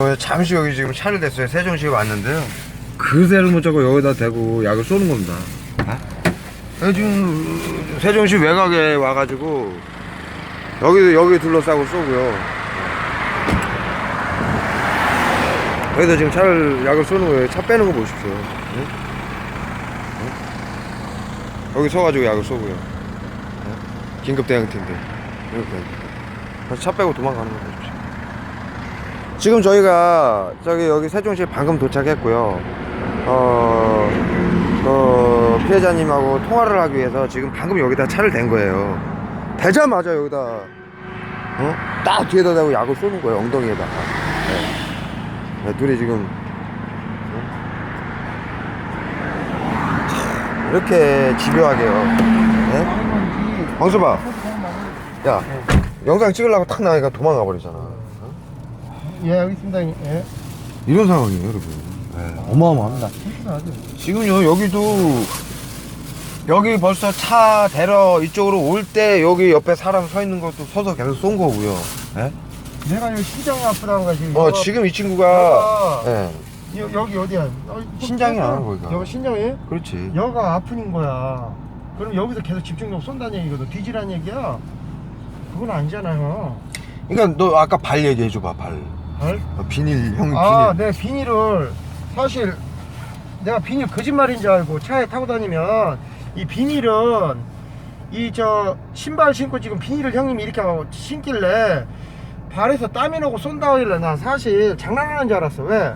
어, 잠시 여기 지금 차를 댔어요. 세종시에 왔는데요. 그새를 못 잡고 여기다 대고 약을 쏘는 겁니다. 어, 지금 세종시 외곽에 와가지고 여기 여기 둘러싸고 쏘고요. 여기다 지금 차를 약을 쏘는 거예요. 차 빼는 거 보십시오. 응? 응? 여기 서가지고 약을 쏘고요. 응? 긴급 대응팀들 이렇게 차 빼고 도망가는 거 보십시오. 지금 저희가 저기 여기 세종시에 방금 도착했고요. 어, 그 피해자님하고 통화를 하기 위해서 지금 방금 여기다 차를 댄 거예요. 대자마자 여기다 어? 딱 뒤에다 대고 약을 쏘는 거예요. 엉덩이에다가. 네. 네, 둘이 지금 어? 참, 이렇게 집요하게요. 네? 광수봐, 야, 영상 찍으려고 탁 나가니까 도망가 버리잖아. 예, 여기 있습니다. 예. 이런 상황이에요, 여러분. 네, 어마어마합니다. 지금요, 여기도, 여기 벌써 차 대러 이쪽으로 올 때 여기 옆에 사람 서 있는 것도 서서 계속 쏜 거고요. 네? 내가 여기 신장이 아프다는 거지. 어, 지금 이 친구가, 여가- 예, 여, 여기 어디야? 어, 신장이야, 여기가. 거기가. 여기 신장이? 그렇지. 여가 아픈 거야. 그럼 여기서 계속 집중력 쏜다는 얘기거든. 뒤지라는 얘기야. 그건 아니잖아요. 그러니까 너 아까 발 얘기해 줘봐, 발. 발? 어, 비닐, 형 비닐. 아, 내 비닐을 사실 내가 비닐 거짓말인 줄 알고 차에 타고 다니면 이 비닐은 이 저 신발 신고 지금 비닐을 형님이 이렇게 하고 신길래 발에서 땀이 나고 쏜다 하길래 난 사실 장난하는 줄 알았어 왜?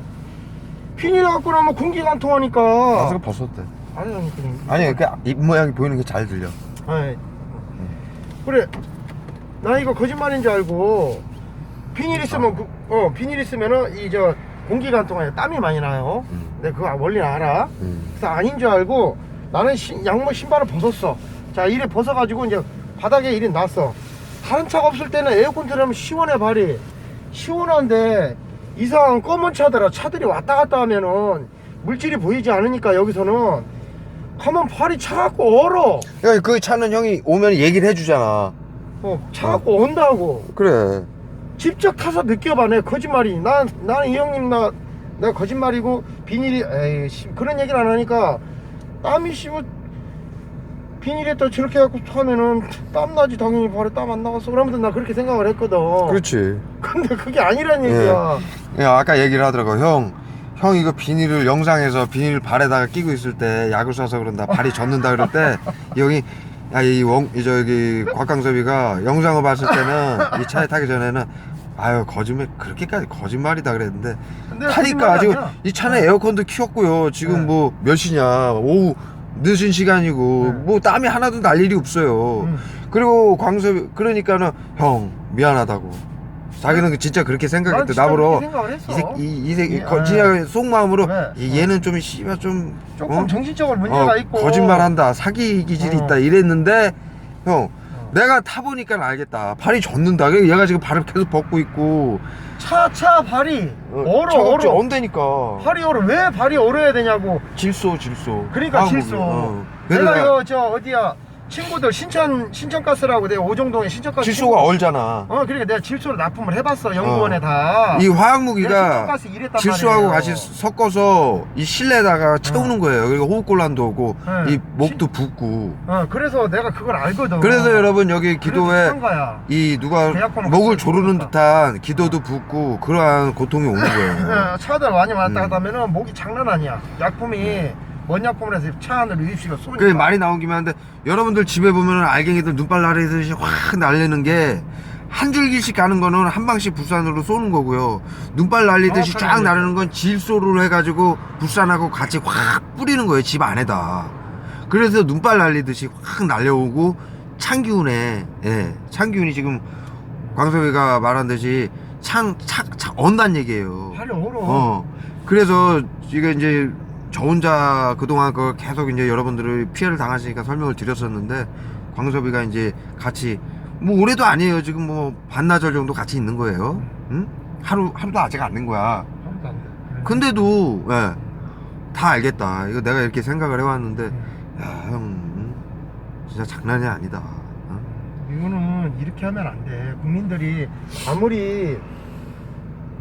비닐 갖고 나면 공기가 안 통하니까 마스크 벗었대. 아니 아니 그냥 아니, 그 입 모양이 보이는 게 잘 들려. 아니. 그래 나 이거 거짓말인 줄 알고 비닐 있으면 그, 어 비닐 있으면은 이저안 통해요 땀이 많이 나요 음. 내가 그거 원리 알아 음. 그래서 아닌 줄 알고 나는 신- 양말 신발을 벗었어 자 이래 벗어가지고 이제 바닥에 이래 놨어 다른 차가 없을 때는 에어컨 틀으면 시원해 발이 시원한데 이상한 검은 차더라 차들이 왔다 갔다 하면은 물질이 보이지 않으니까 여기서는 가면 발이 차갑고 얼어 야, 그 차는 형이 오면 얘기를 해주잖아. 어, 차갖고 온다고. 그래. 직접 타서 느껴봐. 내 거짓말이. 난, 나는 이 형님, 나, 내가 거짓말이고, 비닐이, 에이, 씨, 그런 얘기를 안 하니까, 땀이 씨뭐 비닐에 또 저렇게 해갖고 하면은, 땀나지, 당연히 발에 땀 안 나갔어. 그러면서 나 그렇게 생각을 했거든. 그렇지. 근데 그게 아니란 예. 얘기야. 야, 아까 얘기를 하더라고. 형, 형 이거 비닐을 영상에서 비닐 발에다가 끼고 있을 때 약을 쏴서 그런다. 발이 젖는다 그럴 때, 이 형이, 야, 이 원, 이 저기, 곽강섭이가 영상을 봤을 때는 이 차에 타기 전에는 아유, 거짓말, 그렇게까지 거짓말이다 그랬는데, 근데 타니까 거짓말이 지금 아니야. 이 차는 에어컨도 키웠고요. 지금 네. 뭐 몇 시냐. 오후 늦은 시간이고, 네. 뭐 땀이 하나도 날 일이 없어요. 음. 그리고 광섭, 그러니까는, 형, 미안하다고. 자기는 그 진짜 그렇게 난 생각했대. 진짜 나보러. 그렇게 생각을 했어. 이 새끼, 이, 이 새끼, 예, 거, 예. 진짜 속마음으로, 왜? 이- 얘는 좀, 씨발, 좀, 조금 어? 정신적으로 문제가 어, 있고. 거짓말한다. 사기 기질이 어. 있다. 이랬는데, 형, 어. 내가 타보니까 알겠다. 발이 젖는다. 얘가 지금 발을 계속 벗고 있고, 차, 차 발이 얼어, 차갑지, 얼어. 언대니까. 발이 얼어. 왜 발이 얼어야 되냐고. 질소, 질소. 그러니까. 실수. 어. 내가 이거 저 어디야 친구들 신천 신천가스라고 내가 오정동에 신천가스 질소가 친구- 얼잖아. 어 그러니까 내가 질소를 납품을 해봤어 연구원에 다. 이 내가 화학무기가 신천가스 일했단 질소하고 말이에요. 같이 섞어서 이 실내에다가 채우는 거예요. 그리고 호흡곤란도 오고 네. 이 목도 붓고. 어 그래서 내가 그걸 알거든. 그래서 여러분 여기 기도에 거야. 이 누가 목을 같이 조르는. 듯한 기도도 붓고 그러한 고통이 오는 거예요. 어, 차들 많이 왔다 음. 갔다 하면은 목이 장난 아니야. 약품이 뭔 약품을 해서 차 안으로 유입시가 쏘니까. 그 말이 나온 김에 한데 여러분들 집에 보면 알갱이들 눈발 나르듯이 확 날리는 게 한 줄기씩 가는 거는 한 방씩 불산으로 쏘는 거고요. 눈발 날리듯이 정확하게 쫙 나르는 건 질소를 해가지고 불산하고 같이 확 뿌리는 거예요. 집 안에다. 그래서 눈발 날리듯이 확 날려오고 찬 기운에, 예, 찬 기운이 지금 광섭이가 말한 듯이 창, 창, 창, 언단 얘기예요. 발이 얼어. 어. 그래서 이게 이제 저 혼자 그동안 그 계속 이제 여러분들을 피해를 당하시니까 설명을 드렸었는데 광섭이가 이제 같이 뭐 올해도 아니에요. 지금 뭐 반나절 정도 같이 있는 거예요. 응? 하루 하루도 아직 안 된 거야. 돼. 근데도 예. 다 알겠다. 이거 내가 이렇게 생각을 해왔는데 음. 야, 형 응? 진짜 장난이 아니다. 어? 이거는 이렇게 하면 안 돼. 국민들이 아무리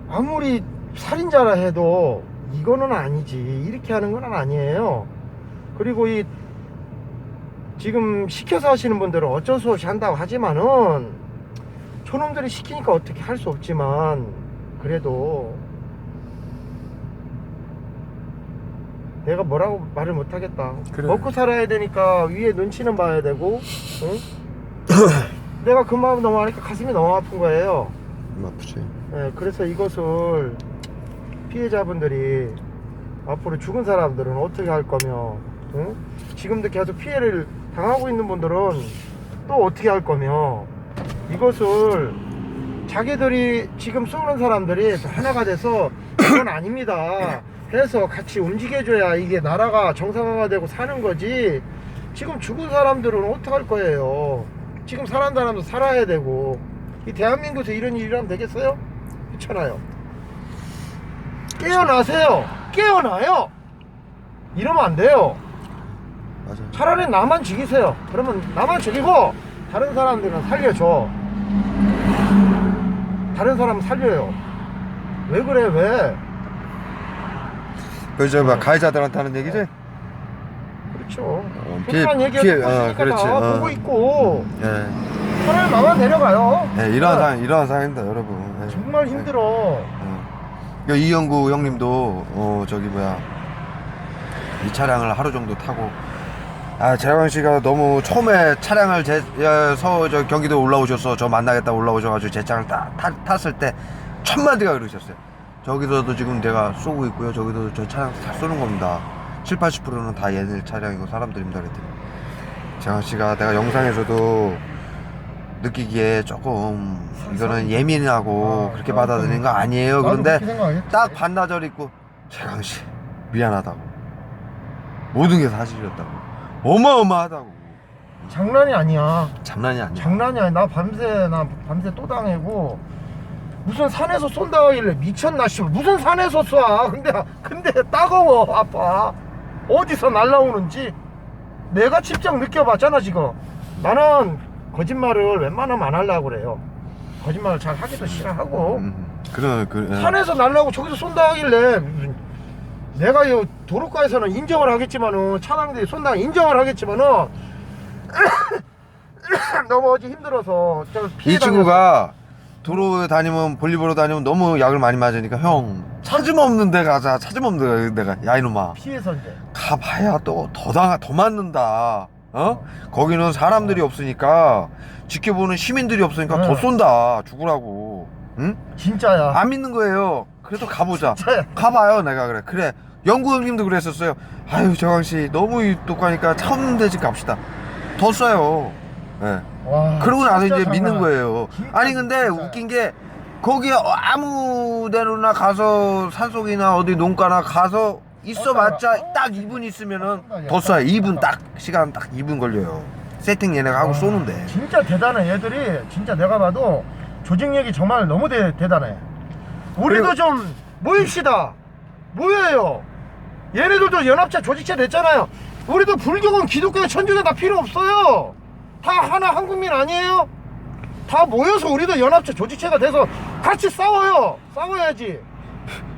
아무리 살인자라 해도 이거는 아니지 이렇게 하는 건 아니에요 그리고 이 지금 시켜서 하시는 분들은 어쩔 수 없이 한다고 하지만은 저놈들이 시키니까 어떻게 할 수 없지만 그래도 내가 뭐라고 말을 못하겠다 그래. 먹고 살아야 되니까 위에 눈치는 봐야 되고 응? 내가 그 마음 너무 하니까 가슴이 너무 아픈 거예요 음, 아프지. 예, 그래서 이것을 피해자분들이 앞으로 죽은 사람들은 어떻게 할 거며, 응? 지금도 계속 피해를 당하고 있는 분들은 또 어떻게 할 거며, 이것을 자기들이 지금 쏘는 사람들이 하나가 돼서 이건 아닙니다. 해서 같이 움직여줘야 이게 나라가 정상화가 되고 사는 거지. 지금 죽은 사람들은 어떻게 할 거예요? 지금 살아난 사람도 살아야 되고, 이 대한민국에서 이런 일이 하면 되겠어요? 그렇잖아요. 깨어나세요. 깨어나요. 이러면 안 돼요. 맞아. 차라리 나만 죽이세요. 그러면 나만 죽이고 다른 사람들은 살려줘. 다른 사람 살려요. 왜 그래 왜? 그저 막 가해자들한테 하는 얘기지? 그렇죠. 어, 불편한 얘기 피해, 듣고 어, 있으니까 그렇지. 다 어. 보고 있고 예. 차라리 나만 내려가요. 예, 이런 어, 상황, 이런 상황입니다, 여러분. 예. 정말 힘들어. 예. 이영구 형님도 어 저기 뭐야 이 차량을 하루 정도 타고 아 재광 씨가 너무 처음에 차량을 제서 저 경기도 올라오셔서 저 만나겠다 올라오셔가지고 제 차를 탔을 때 천마디가 그러셨어요. 저기서도 지금 내가 쏘고 있고요. 저기도 저 차량 다 쏘는 겁니다. 7, 80%는 다 얘네 차량이고 사람들입니다. 그랬더니 재광 씨가 내가 영상에서도 느끼기에 조금 이거는 예민하고 아, 그렇게 아, 받아들이는 거 아니에요. 나도 그런데 그렇게. 딱 반나절 입고 재강 씨 미안하다고 모든 게 사실이었다고 어마어마하다고 장난이 아니야. 장난이 아니야. 장난이 아니야. 나 밤새 나 밤새 또 당하고 무슨 산에서 쏜다 하길래 미쳤나 씨 무슨 산에서 쏴 근데 근데 따가워 아파 어디서 날라오는지 내가 직접 느껴봤잖아 지금 나는 거짓말을 웬만하면 안 하려고 그래요. 거짓말을 잘 하기도 싫어하고. 음, 그래 그 예. 산에서 날라오고 저기서 쏜다 하길래 무슨 내가 이 도로가에서는 인정을 하겠지만은 차량들이 쏜다 인정을 하겠지만은 너무 어제 힘들어서 저이 피해 친구가 도로에 다니면 볼리보로 다니면 너무 약을 많이 맞으니까 형 찾음 없는 데 가자 찾음 없는 데 내가. 야 이놈아. 피해서 이제. 가봐야 또 더 당, 더 맞는다. 어? 거기는 사람들이 없으니까 지켜보는 시민들이 없으니까 네. 더 쏜다. 죽으라고. 응? 진짜야 안 믿는 거예요. 그래도 가보자. 진짜야 가봐요. 내가 그래. 그래. 영구 형님도 그랬었어요. 아유 정황 씨 너무 똑하니까 처음 대집 갑시다. 더 쏴요. 예. 와, 그러고 나서 진짜 이제 장난 믿는 아니야. 거예요. 진짜 아니 근데 진짜야. 웃긴 게 거기에 아무 데로나 가서 산속이나 어디 농가나 가서 있어봤자 어, 딱 2분 있으면은 어, 더 쏴요. 2분 어. 딱 시간 딱 2분 걸려요. 세팅 얘네가 하고 와, 쏘는데. 진짜 대단해 얘들이. 진짜 내가 봐도 조직력이 정말 너무 대, 대단해. 우리도 그리고- 좀 모입시다. 모여요. 얘네들도 연합체 조직체 됐잖아요. 우리도 불교건 기독교건 천주교 다 필요 없어요. 다 하나 한국민 아니에요? 다 모여서 우리도 연합체 조직체가 돼서 같이 싸워요. 싸워야지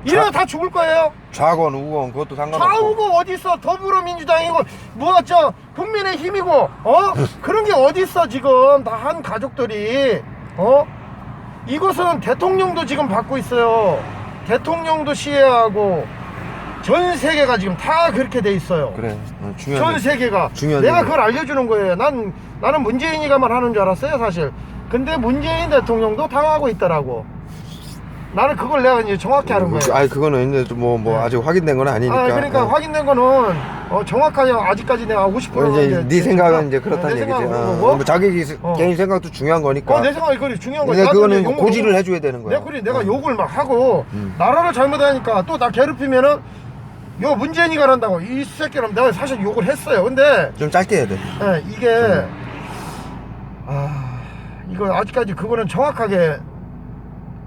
이러다 다 죽을 거예요 좌건 우건 그것도 상관없고. 좌우고 어딨어 더불어민주당이고 뭐저 국민의 힘이고 어 그런 게 어딨어 지금 다 한 가족들이 어 이것은 대통령도 지금 받고 있어요 대통령도 시해하고 전 세계가 지금 다 그렇게 돼 있어요 그래. 어, 중요한. 전 게. 세계가 중요한 내가. 그걸 알려주는 거예요 난 나는 문재인이가만 하는 줄 알았어요 사실 근데 문재인 대통령도 당하고 있더라고 나는 그걸 내가 이제 정확히 하는 거예요 아니 그거는 이제 뭐뭐 뭐 네. 아직 확인된 건 아니니까. 아, 그러니까 어. 확인된 거는 어, 정확하게 아직까지 내가 50% 어, 이제 네 생각은 이제 그렇다는 내 얘기지. 어. 뭐 자기 기- 어. 개인 생각도 중요한 거니까. 어, 내 생각이 그리 중요한 거야. 그거는 욕을- 고지를 해줘야 되는 거야. 내가 그래 내가 어. 욕을 막 하고 음. 나라를 잘못하니까 또 나 괴롭히면은 요 문재인이가 한다고 이 새끼는 내가 사실 욕을 했어요. 근데 좀 짧게 해야 돼. 예, 이게 아 이거 아직까지 그거는 정확하게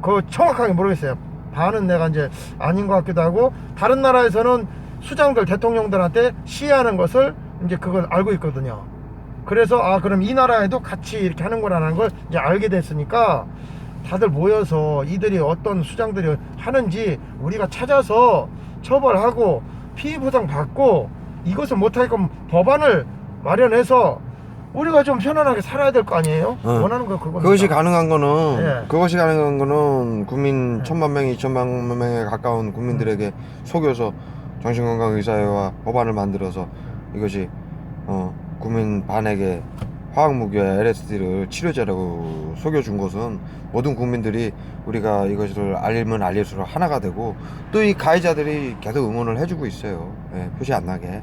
그 정확하게 모르겠어요. 반은 내가 이제 아닌 것 같기도 하고 다른 나라에서는 수장들 대통령들한테 시해하는 것을 이제 그걸 알고 있거든요. 그래서 아 그럼 이 나라에도 같이 이렇게 하는구나라는 걸 이제 알게 됐으니까 다들 모여서 이들이 어떤 수장들이 하는지 우리가 찾아서 처벌하고 피해 보상 받고 이것을 못할 거면 법안을 마련해서 우리가 좀 편안하게 살아야 될 거 아니에요? 어. 원하는 거 그겁니다. 그것이 가능한 거는 예. 그것이 가능한 거는 국민 예. 천만 명, 이천만 명에 가까운 국민들에게 속여서 정신건강의사회와 법안을 만들어서 이것이 어, 국민 반에게 화학무기와 LSD를 치료제라고 속여준 것은 모든 국민들이 우리가 이것을 알면 알릴수록 하나가 되고 또 이 가해자들이 계속 응원을 해주고 있어요. 예, 표시 안 나게.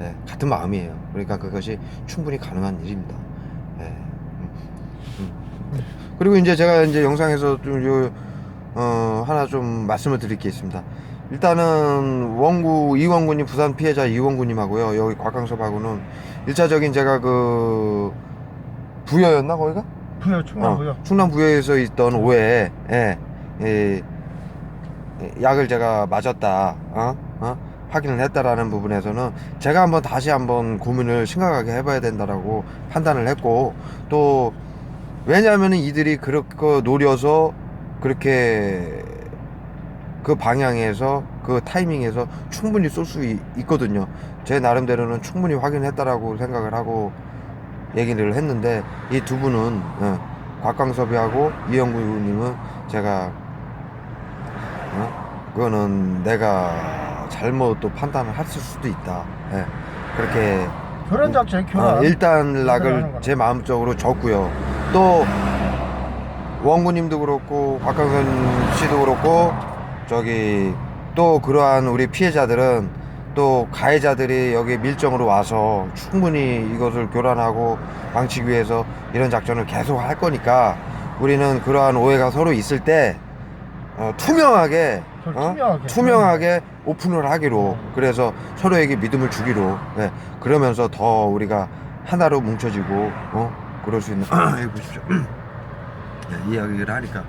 예, 같은 마음이에요. 그러니까 그것이 충분히 가능한 일입니다. 예. 음, 음. 그리고 이제 제가 이제 영상에서 좀 요, 어, 하나 좀 말씀을 드릴 게 있습니다. 일단은 원구 이원군님 부산 피해자 이원군님하고요 여기 곽강섭하고는 일차적인 제가 그 부여였나 거기가? 부여 충남 어, 부여. 충남 부여에서 있던 오해에 예, 예, 예, 약을 제가 맞았다 어? 어? 확인을 했다라는 부분에서는 제가 한번 다시 한번 고민을 심각하게 해봐야 된다라고 판단을 했고 또 왜냐하면 이들이 그렇게 노려서 그렇게 그 방향에서 그 타이밍에서 충분히 쏠 수 있거든요. 제 나름대로는 충분히 확인했다라고 생각을 하고 얘기를 했는데 이 두 분은 어, 곽광섭이하고 이영구 의원님은 제가 어, 그거는 내가 잘못 또 판단을 했을 수도 있다. 예, 그렇게 결혼 자체 결혼. 어, 일단 락을. 제 마음적으로 줬고요. 또 원구님도 그렇고 곽광선 씨도 그렇고 저기 또 그러한 우리 피해자들은 또 가해자들이 여기 밀정으로 와서 충분히 이것을 교란하고 망치기 위해서 이런 작전을 계속 할 거니까 우리는 그러한 오해가 서로 있을 때 어, 투명하게, 어? 투명하게. 투명하게 오픈을 하기로 그래서 서로에게 믿음을 주기로 네, 그러면서 더 우리가 하나로 뭉쳐지고 어 그럴 수 있는 여기 보십시오 네, 이야기를 하니까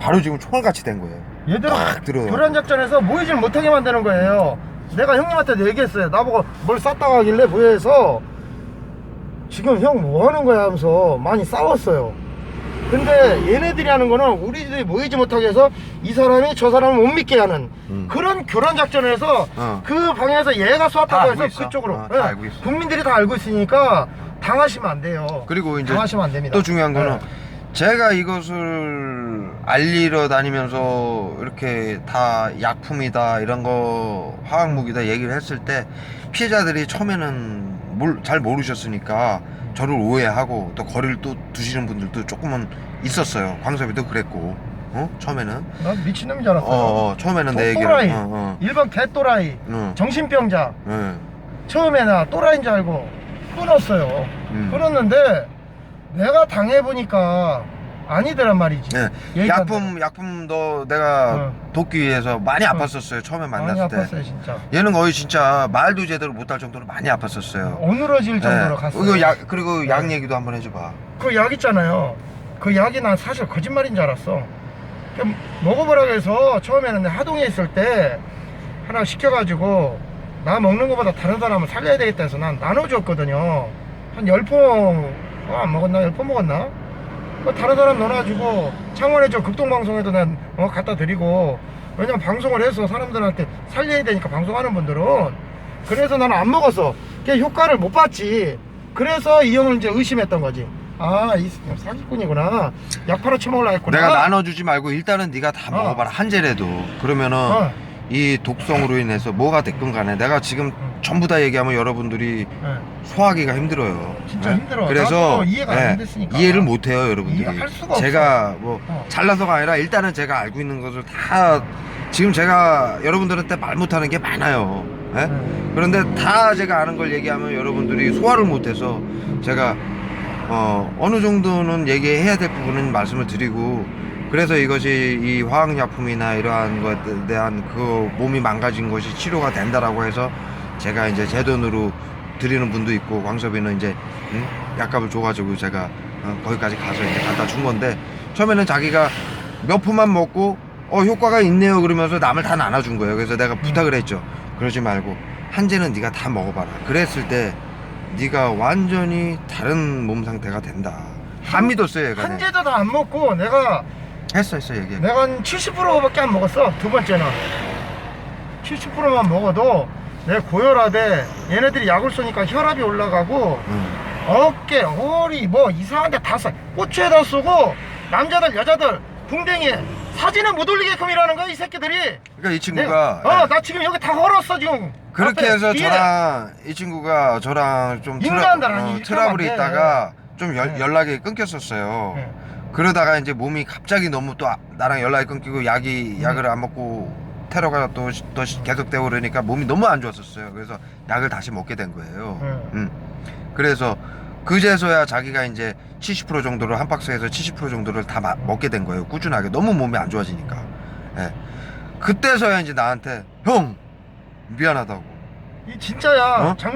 바로 지금 총알같이 된 거예요 얘들은 딱 들어요. 교란 작전에서 모이질 못하게 만드는 거예요. 내가 형님한테도 얘기했어요. 나보고 뭘 쌌다고 하길래 부여해서 지금 형 뭐 하는 거야 하면서 많이 싸웠어요. 근데 얘네들이 하는 거는 우리들이 모이지 못하게 해서 이 사람이 저 사람을 못 믿게 하는 음. 그런 교란 작전에서 어. 그 방향에서 얘가 다 알고 해서 있어. 그쪽으로 어, 다 예, 알고 있어. 국민들이 다 알고 있으니까 당하시면 안 돼요. 그리고 이제 당하시면 안 됩니다. 또 중요한 거는 예. 제가 이것을 알리러 다니면서 이렇게 다 약품이다 이런 거 화학무기다 얘기를 했을 때 피해자들이 처음에는 몰- 잘 모르셨으니까 저를 오해하고 또 거리를 또 두시는 분들도 조금은 있었어요 광섭이도 그랬고 어 처음에는 난 미친놈인 줄 알았어요. 어, 어 처음에는 내 얘기를 또라이. 어, 어, 일반 개또라이, 어, 정신병자. 예. 처음에 나 또라이인 줄 알고 끊었어요. 음. 끊었는데 내가 당해보니까 아니더란 말이지. 예. 얘기가 약품 약품도 내가 어. 돕기 위해서 많이 아팠었어요 처음에 많이 만났을 때 아팠어요 진짜. 얘는 거의 진짜 말도 제대로 못할 정도로 많이 아팠었어요. 어느러질 정도로 예. 갔어요. 그리고 약 그리고 약 네. 얘기도 한번 해줘봐. 그 약 있잖아요. 그 약이 난 사실 거짓말인 줄 알았어. 그 먹어보라고 해서 처음에는 내 하동에 있을 때 하나 시켜가지고 나 먹는 것보다 다른 사람을 살려야 되겠다 해서 난 나눠줬거든요. 한열 통, 어, 안 먹었나? 열통 먹었나? 그 다른 사람 넣어가지고 창원에 저 극동방송에도 난 어, 갖다 드리고 왜냐면 방송을 해서 사람들한테 살려야 되니까 방송하는 분들은 그래서 나는 안 먹었어. 그게 효과를 못 봤지. 그래서 이 형을 이제 의심했던 거지. 아, 이 사기꾼이구나. 약 팔아 처먹으려 했구나. 내가 나눠주지 말고 일단은 네가 다 어. 먹어봐라 한 재라도. 그러면은 어. 이 독성으로 인해서 뭐가 됐건 간에 내가 지금 음. 전부 다 얘기하면 여러분들이 예. 소화하기가 힘들어요. 진짜 예? 힘들어. 그래서 나도 이해가 안 됐으니까. 이해를 못 해요, 여러분들이. 이해할 수가 제가 뭐 어. 잘나서가 아니라 일단은 제가 알고 있는 것을 다 지금 제가 여러분들한테 말 못하는 게 많아요. 예? 예. 그런데 다 제가 아는 걸 얘기하면 여러분들이 소화를 못해서 제가 어, 어느 정도는 얘기해야 될 부분은 말씀을 드리고 그래서 이것이 이 화학약품이나 이러한 것에 대한 그 몸이 망가진 것이 치료가 된다라고 해서 제가 이제 제 돈으로 드리는 분도 있고 광섭이는 이제 응? 약값을 줘가지고 제가 어, 거기까지 가서 이제 갖다 준 건데 처음에는 자기가 몇 푼만 먹고 어 효과가 있네요 그러면서 남을 다 나눠준 거예요. 그래서 내가 부탁을 했죠. 그러지 말고 한 재는 네가 다 먹어봐라. 그랬을 때 네가 완전히 다른 몸 상태가 된다. 안 믿었어요 얘가. 한 제도 다 안 먹고 내가 했어 했어 얘기해. 내가 한 70%밖에 안 먹었어 두 번째는 70%만 먹어도 내 고혈압에 얘네들이 약을 쏘니까 혈압이 올라가고 응. 어깨 허리 뭐 이상한 데 다 써. 꼬추에다 쏘고 남자들 여자들 궁뎅이에 사진을 못 올리게끔 이라는 거야 이 새끼들이 그러니까 이 친구가 내- 어, 예. 나 지금 여기 다 헐었어 지금 그렇게 앞에 해서 뒤에. 저랑 이 친구가 저랑 좀 아니, 이렇게 트러블이. 있다가 좀 연, 네. 연락이 끊겼었어요. 네. 그러다가 이제 몸이 갑자기 너무 또 아- 나랑 연락이 끊기고 약이 음. 약을 안 먹고 테러가 또, 시- 또 시- 계속되고 그러니까 몸이 너무 안 좋았었어요. 그래서 약을 다시 먹게 된 거예요. 네. 음. 그래서 그제서야 자기가 이제 70% 정도를 한 박스에서 70% 정도를 다 마- 먹게 된 거예요. 꾸준하게 너무 몸이 안 좋아지니까. 예. 그때서야 이제 나한테 형 미안하다고. 이 진짜야 어? 장